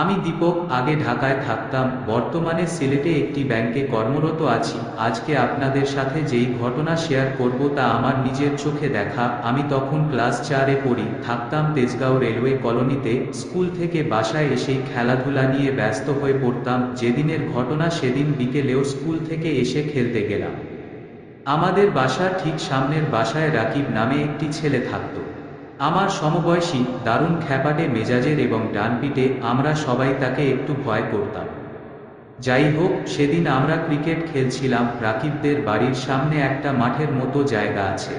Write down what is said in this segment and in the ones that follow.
আমি দীপক আগে ঢাকায় থাকতাম, বর্তমানে সিলেটে একটি ব্যাংকে কর্মরত আছি। আজকে আপনাদের সাথে যেই ঘটনা শেয়ার করব তা আমার নিজের চোখে দেখা। আমি তখন ক্লাস চারে পড়ি, থাকতাম তেজগাঁও রেলওয়ে কলোনিতে। স্কুল থেকে বাসায় এসেই খেলাধুলা নিয়ে ব্যস্ত হয়ে পড়তাম। যেদিনের ঘটনা সেদিন বিকেলেও স্কুল থেকে এসে খেলতে গেলাম। আমাদের বাসার ঠিক সামনের বাসায় রাকিব নামে একটি ছেলে থাকতো। আমার সমবয়সী দারুণ খ্যাপাটে মেজাজের এবং ডান ডানপিটে আমরা সবাই তাকে একটু ভয় করতাম। যাই হোক সেদিন আমরা ক্রিকেট খেলছিলাম, রাকিবদের বাড়ির সামনে একটা মাঠের মতো জায়গা আছে।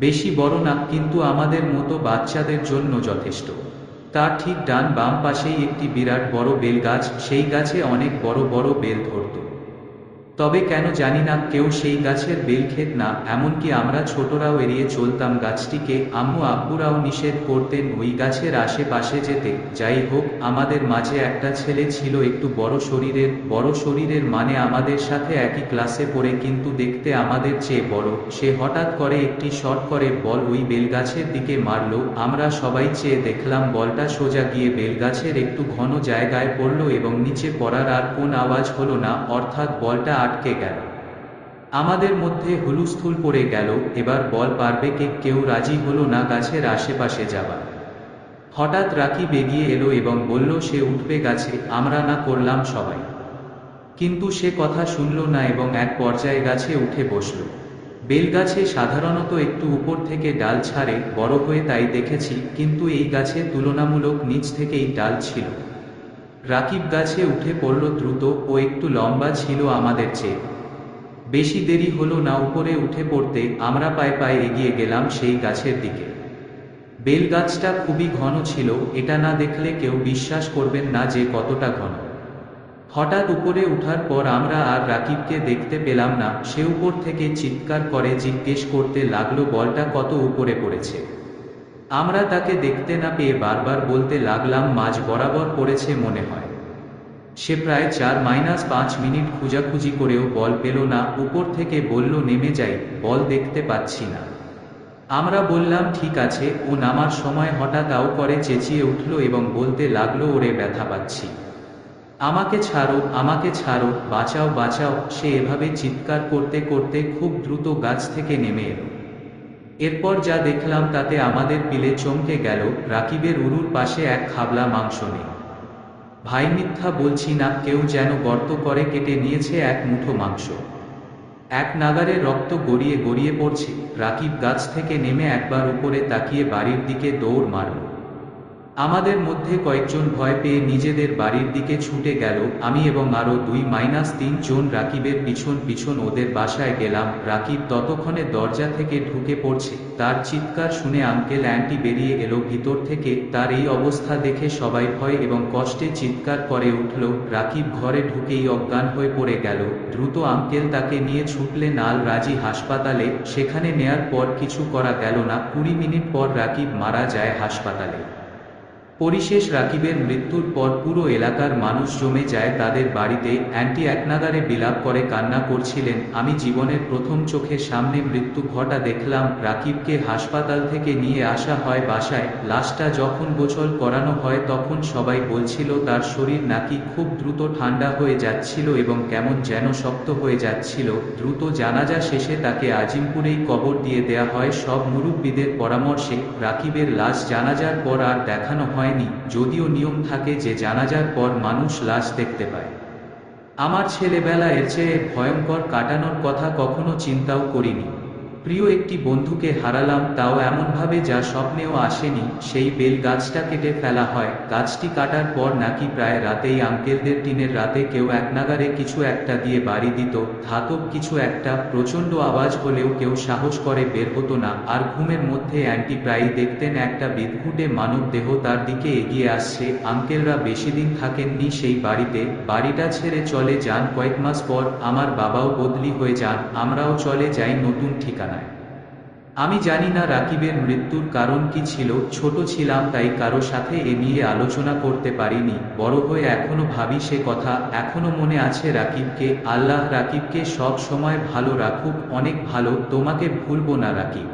বেশি বড় না, কিন্তু আমাদের মতো বাচ্চাদের জন্য যথেষ্ট। তার ঠিক ডান বাম পাশেই একটি বিরাট বড় বেল গাছ সেই গাছে অনেক বড় বড় বেল ধরত। তবে কেন জানি না কেউ সেই গাছের বেল খেত না, এমনকি আমরা ছোটরাও এড়িয়ে চলতাম গাছটিকে। আম্মু আব্বুরাও নিষেধ করতেন ওই গাছের আশেপাশে যেতে। যাই হোক, আমাদের মাঝে একটা ছেলে ছিল একটু বড় শরীরের। বড় শরীরের মানে আমাদের সাথে একই ক্লাসে পড়ে, কিন্তু দেখতে আমাদের চেয়ে বড়। সে হঠাৎ করে একটি শট করে, বল ওই বেলগাছের দিকে মারলো। আমরা সবাই চেয়ে দেখলাম বলটা সোজা গিয়ে বেলগাছের একটু ঘন জায়গায় পড়ল এবং নিচে পড়ার আর কোন আওয়াজ হলো না। অর্থাৎ বলটা আটকে গেল। আমাদের মধ্যে হুলুস্থুল পড়ে গেল, এবার বল পারবে কে, কেউ রাজি হলো না গাছের আশেপাশে যাবার হঠাৎ রাকিব এগিয়ে এলো এবং বলল, সে উঠবে গাছে, আমরা না করলাম সবাই। কিন্তু সে কথা শুনল না এবং এক পর্যায়ে গাছে উঠে বসল। বেলগাছে সাধারণত একটু উপর থেকে ডাল ছাড়ে, বড় হয়ে তাই দেখেছি, কিন্তু এই গাছে তুলনামূলক নিচ থেকেই ডাল ছিল। রাকিব গাছে উঠে পড়ল দ্রুত ও একটু লম্বা ছিল আমাদের চেয়ে। বেশি দেরি হলো না উপরে উঠে পড়তে আমরা পায়ে পায়ে এগিয়ে গেলাম সেই গাছের দিকে। বেল গাছটা খুবই ঘন ছিল, এটা না দেখলে কেউ বিশ্বাস করবেন না যে কতটা ঘন। হঠাৎ উপরে উঠার পর আমরা আর রাকিবকে দেখতে পেলাম না, সে উপর থেকে চিৎকার করে জিজ্ঞেস করতে লাগল, বলটা কত উপরে পড়েছে? আমরা তাকে দেখতে না পেয়ে বারবার বলতে লাগলাম, মাঝ বরাবর পড়েছে মনে হয়। সে প্রায় চার মাইনাস পাঁচ মিনিট খুঁজাখুঁজি করেও বল পেল না, উপর থেকে বলল, নেমে যাই, বল দেখতে পাচ্ছি না। আমরা বললাম, ঠিক আছে। ও নামার সময় হঠাৎ আও করে চেঁচিয়ে উঠল এবং বলতে লাগল, ওরে ব্যথা পাচ্ছি। আমাকে ছাড়ো আমাকে ছাড়ো, বাঁচাও বাঁচাও। সে এভাবে চিৎকার করতে করতে খুব দ্রুত গাছ থেকে নেমে এলো। এরপর যা দেখলাম তাতে আমাদের পিলে চমকে গেল, রাকিবের উরুর পাশে এক খাবলা মাংস নেই ভাই মিথ্যা বলছি না, কেউ যেন গর্ত করে কেটে নিয়েছে এক মুঠো মাংস। এক নাগারে রক্ত গড়িয়ে গড়িয়ে পড়ছে, রাকিব গাছ থেকে নেমে একবার উপরে তাকিয়ে বাড়ির দিকে দৌড় মারল। আমাদের মধ্যে কয়েকজন ভয় পেয়ে নিজেদের বাড়ির দিকে ছুটে গেল, আমি এবং আরও দুই মাইনাস তিন জন রাকিবের পিছন পিছন ওদের বাসায় গেলাম, রাকিব ততক্ষণে দরজা থেকে ঢুকে পড়ছে, তার চিৎকার শুনে আঙ্কেল অ্যান্টি বেরিয়ে এলো ভিতর থেকে, তার এই অবস্থা দেখে সবাই ভয় এবং কষ্টে চিৎকার করে উঠল, রাকিব ঘরে ঢুকেই অজ্ঞান হয়ে পড়ে গেল, দ্রুত আঙ্কেল তাকে নিয়ে ছুটলে নাল রাজি হাসপাতালে, সেখানে নেয়ার পর কিছু করা গেল না, কুড়ি মিনিট পর রাকিব মারা যায় হাসপাতালে। পরিশেষ রাকিবের মৃত্যুর পর পুরো এলাকার মানুষ জমে যায় তাদের বাড়িতে। অ্যান্টি একনাগারে বিলাপ করে কান্না করছিলেন, আমি জীবনের প্রথম চোখের সামনে মৃত্যু ঘটা দেখলাম, রাকিবকে হাসপাতাল থেকে নিয়ে আসা হয় বাসায়। লাশটা যখন গোছল করানো হয় তখন সবাই বলছিল, তার শরীর নাকি খুব দ্রুত ঠান্ডা হয়ে যাচ্ছিল এবং কেমন যেন শক্ত হয়ে যাচ্ছিল। দ্রুত জানাজা শেষে তাকে আজিমপুরেই কবর দিয়ে দেয়া হয়। সব মুরব্বীদের পরামর্শে, রাকিবের লাশ জানাজার পর আর দেখানো হয় হয়নি যদিও নিয়ম থাকে যে জানাজার পর মানুষ লাশ দেখতে পায়। আমার ছেলেবেলা এর চেয়ে ভয়ঙ্কর কাটানোর কথা কখনো চিন্তাও করিনি। প্রিয় একটি বন্ধুকে হারালাম, তাও এমনভাবে যা স্বপ্নেও আসেনি, সেই বেল গাছটা কেটে ফেলা হয়। গাছটি কাটার পর নাকি প্রায় রাতেই আঙ্কেলদের টিনের রাতে কেউ এক নাগারে কিছু একটা দিয়ে বাড়ি দিত, ধাতব কিছু একটা, প্রচণ্ড আওয়াজ হলেও কেউ সাহস করে বের হতো না। আর ঘুমের মধ্যে অ্যান্টি প্রায়ই দেখতেন একটা বিদঘুটে মানব দেহ তার দিকে এগিয়ে আসছে। আঙ্কেলরা বেশি দিন থাকেননি সেই বাড়িতে, বাড়িটা ছেড়ে চলে যান কয়েক মাস পর, আমার বাবাও বদলি হয়ে যান, আমরাও চলে যাই নতুন ঠিকানা আমি জানি না রাকিবের মৃত্যুর কারণ কি ছিল, ছোট ছিলাম তাই কারও সাথে এ নিয়ে আলোচনা করতে পারিনি, বড় হয়ে এখনও ভাবি সে কথা, এখনও মনে আছে রাকিবকে, আল্লাহ রাকিবকে সব সময় ভালো রাখুক, অনেক ভালো, তোমাকে ভুলবো না রাকিব।